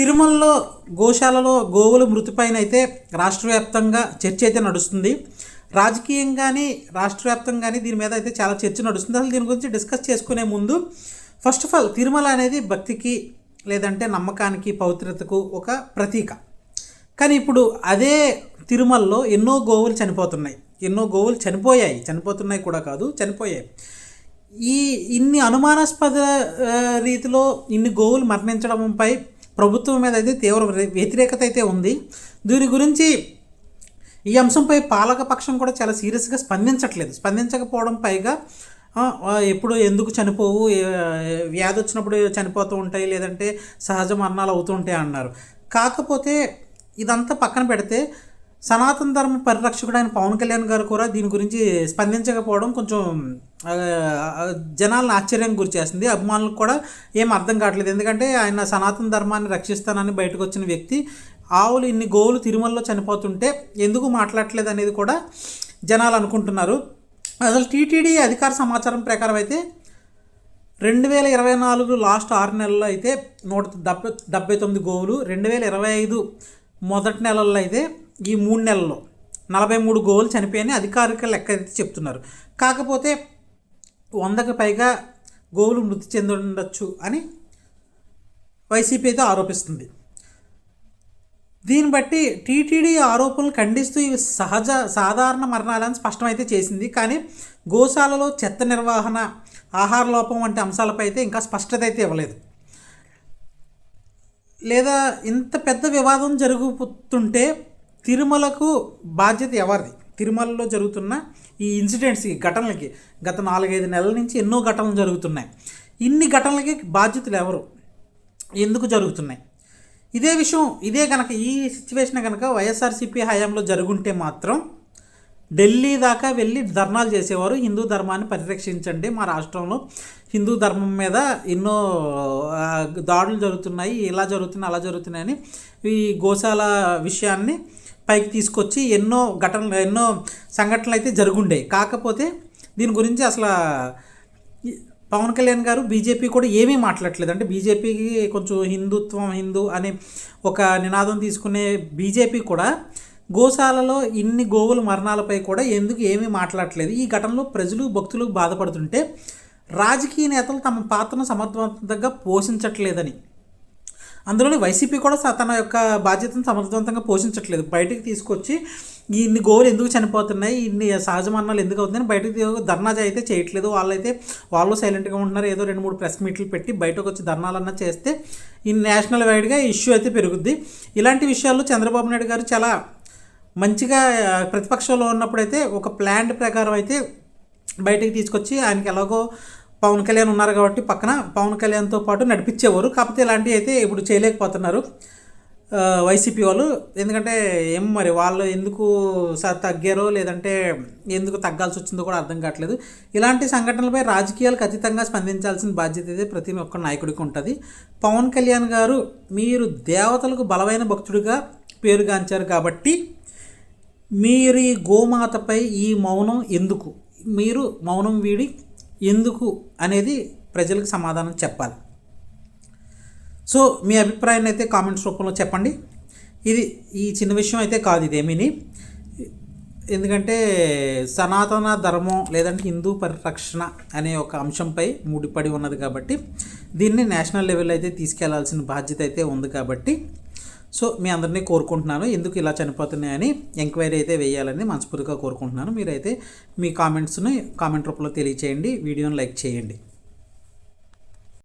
తిరుమలలో గోశాలలో గోవుల మృతిపైన అయితే రాష్ట్ర వ్యాప్తంగా చర్చ అయితే నడుస్తుంది. రాజకీయంగాని రాష్ట్ర వ్యాప్తంగాని దీని మీద అయితే చాలా చర్చ నడుస్తుంది. అసలు దీని గురించి డిస్కస్ చేసుకునే ముందు ఫస్ట్ ఆఫ్ ఆల్ తిరుమల అనేది భక్తికి లేదంటే నమ్మకానికి పవిత్రతకు ఒక ప్రతీక. కానీ ఇప్పుడు అదే తిరుమలలో ఎన్నో గోవులు చనిపోతున్నాయి. ఎన్నో గోవులు చనిపోయాయి. చనిపోతున్నాయి కూడా కాదు చనిపోయాయి. ఈ ఇన్ని అనుమానాస్పద రీతిలో ఇన్ని గోవులు మరణించడంపై ప్రభుత్వం మీద అయితే తీవ్ర వ్యతిరేకత అయితే ఉంది. దీని గురించి ఈ అంశంపై పాలకపక్షం కూడా చాలా సీరియస్గా స్పందించట్లేదు. స్పందించకపోవడం పైగా ఎప్పుడు ఎందుకు చనిపోవు వ్యాధి వచ్చినప్పుడు చనిపోతూ ఉంటాయి లేదంటే సహజ మరణాలు అవుతూ ఉంటాయి అన్నారు. కాకపోతే ఇదంతా పక్కన పెడితే సనాతన ధర్మ పరిరక్షకుడు అయిన పవన్ కళ్యాణ్ గారు కూడా దీని గురించి స్పందించకపోవడం కొంచెం జనాలను ఆశ్చర్యం గురి చేస్తుంది అభిమానులకు కూడా ఏం అర్థం కావట్లేదు. ఎందుకంటే ఆయన సనాతన ధర్మాన్ని రక్షిస్తానని బయటకు వచ్చిన వ్యక్తి ఆవులు ఇన్ని గోవులు తిరుమలలో చనిపోతుంటే ఎందుకు మాట్లాడట్లేదు అనేది కూడా జనాలు అనుకుంటున్నారు. అసలు టీటీడీ అధికార సమాచారం ప్రకారం అయితే రెండు వేల ఇరవై నాలుగు లాస్ట్ ఆరు నెలల్లో అయితే నూట డెబ్బై డెబ్బై తొమ్మిది గోవులు రెండు వేల ఇరవై ఐదు మొదటి నెలల్లో అయితే ఈ మూడు నెలల్లో నలభై మూడు గోవులు చనిపోయాయని అధికారిక లెక్క అయితే చెప్తున్నారు. కాకపోతే వందకు పైగా గోవులు మృతి చెంది ఉండొచ్చు అని వైసీపీ అయితే ఆరోపిస్తుంది. దీన్ని బట్టి టీటీడీ ఆరోపణలు ఖండిస్తూ ఇవి సహజ సాధారణ మరణాలని స్పష్టమైతే చేసింది. కానీ గోశాలలో చెత్త నిర్వహణ ఆహార లోపం వంటి అంశాలపై అయితే ఇంకా స్పష్టత అయితే ఇవ్వలేదు. లేదా ఇంత పెద్ద వివాదం జరుగుతుంటే తిరుమలకు బాధ్యత ఎవరిది? తిరుమలలో జరుగుతున్న ఈ ఇన్సిడెంట్స్కి ఘటనలకి గత నాలుగైదు నెలల నుంచి ఎన్నో ఘటనలు జరుగుతున్నాయి. ఇన్ని ఘటనలకి బాధ్యతలు ఎవరు? ఎందుకు జరుగుతున్నాయి? ఇదే విషయం ఇదే కనుక ఈ సిచ్యువేషన్ కనుక వైఎస్ఆర్సీపీ హయాంలో జరుగుంటే మాత్రం ఢిల్లీ దాకా వెళ్ళి ధర్నాలు చేసేవారు. హిందూ ధర్మాన్ని పరిరక్షించండి. మా రాష్ట్రంలో హిందూ ధర్మం మీద ఎన్నో దాడులు జరుగుతున్నాయి. ఇలా జరుగుతున్నాయి అలా జరుగుతున్నాయని ఈ గోశాల విషయాన్ని పైకి తీసుకొచ్చి ఎన్నో ఘటనలు ఎన్నో సంఘటనలు అయితే జరుగుండే. కాకపోతే దీని గురించి అసలు పవన్ కళ్యాణ్ గారు బీజేపీ కూడా ఏమీ మాట్లాడలేదు అంటే బీజేపీకి కొంచెం హిందుత్వం హిందూ అనే ఒక నినాదం తీసుకునే బీజేపీ కూడా గోశాలలో ఇన్ని గోవుల మరణాలపై కూడా ఎందుకు ఏమీ మాట్లాడలేదు ఈ ఘటనలో ప్రజలు భక్తులు బాధపడుతుంటే రాజకీయ నేతలు తమ పాత్రను సమర్థవంతంగా పోషించట్లేదని అందులోని వైసీపీ కూడా తన యొక్క బాధ్యతను సమర్థవంతంగా పోషించట్లేదు. బయటికి తీసుకొచ్చి ఇన్ని గోవులు ఎందుకు చనిపోతున్నాయి? ఇన్ని సహజ మరణాలు ఎందుకు అవుతున్నాయి? బయటకు తీ- ధర్నా అయితే చేయట్లేదు. వాళ్ళైతే వాళ్ళు సైలెంట్గా ఉంటున్నారు. ఏదో రెండు మూడు ప్రెస్ మీట్లు పెట్టి బయటకు వచ్చి ధర్నాలన్నా చేస్తే ఈ నేషనల్ వైడ్గా ఇష్యూ అయితే పెరుగుద్ది. ఇలాంటి విషయాల్లో చంద్రబాబు నాయుడు గారు చాలా మంచిగా ప్రతిపక్షంలో ఉన్నప్పుడైతే ఒక ప్లాన్ ప్రకారం అయితే బయటికి తీసుకొచ్చి ఆయనకి ఎలాగో పవన్ కళ్యాణ్ ఉన్నారు కాబట్టి పక్కన పవన్ కళ్యాణ్తో పాటు నడిపించేవారు. కాకపోతే ఇలాంటివి అయితే ఇప్పుడు చేయలేకపోతున్నారు. వైసీపీ వాళ్ళు. ఎందుకంటే ఏం మరి వాళ్ళు ఎందుకు స తగ్గారో లేదంటే ఎందుకు తగ్గాల్సి వచ్చిందో కూడా అర్థం కావట్లేదు. ఇలాంటి సంఘటనలపై రాజకీయాలకు అతీతంగా స్పందించాల్సిన బాధ్యత అయితే ప్రతి ఒక్క నాయకుడికి ఉంటుంది. పవన్ కళ్యాణ్ గారు మీరు దేవతలకు బలమైన భక్తుడిగా పేరుగాంచారు కాబట్టి మీరు ఈ గోమాతపై ఈ మౌనం ఎందుకు? మీరు మౌనం వీడి ఎందుకు అనేది ప్రజలకు సమాధానం చెప్పాలి. సో మీ అభిప్రాయాన్ని అయితే కామెంట్స్ రూపంలో చెప్పండి. ఇది ఈ చిన్న విషయం అయితే కాదు ఇదేమీని ఎందుకంటే సనాతన ధర్మం లేదంటే హిందూ పరిరక్షణ అనే ఒక అంశంపై ముడిపడి ఉన్నది కాబట్టి దీన్ని నేషనల్ లెవెల్ అయితే తీసుకెళ్ళాల్సిన బాధ్యత అయితే ఉంది కాబట్టి సో మీ అందరినీ కోరుకుంటున్నాను. ఎందుకు ఇలా చనిపోతున్నాయని ఎంక్వైరీ అయితే వేయాలని మనస్ఫూర్తిగా కోరుకుంటున్నాను. మీరైతే మీ కామెంట్స్ని కామెంట్ రూపంలో తెలియచేయండి. వీడియోని లైక్ చేయండి.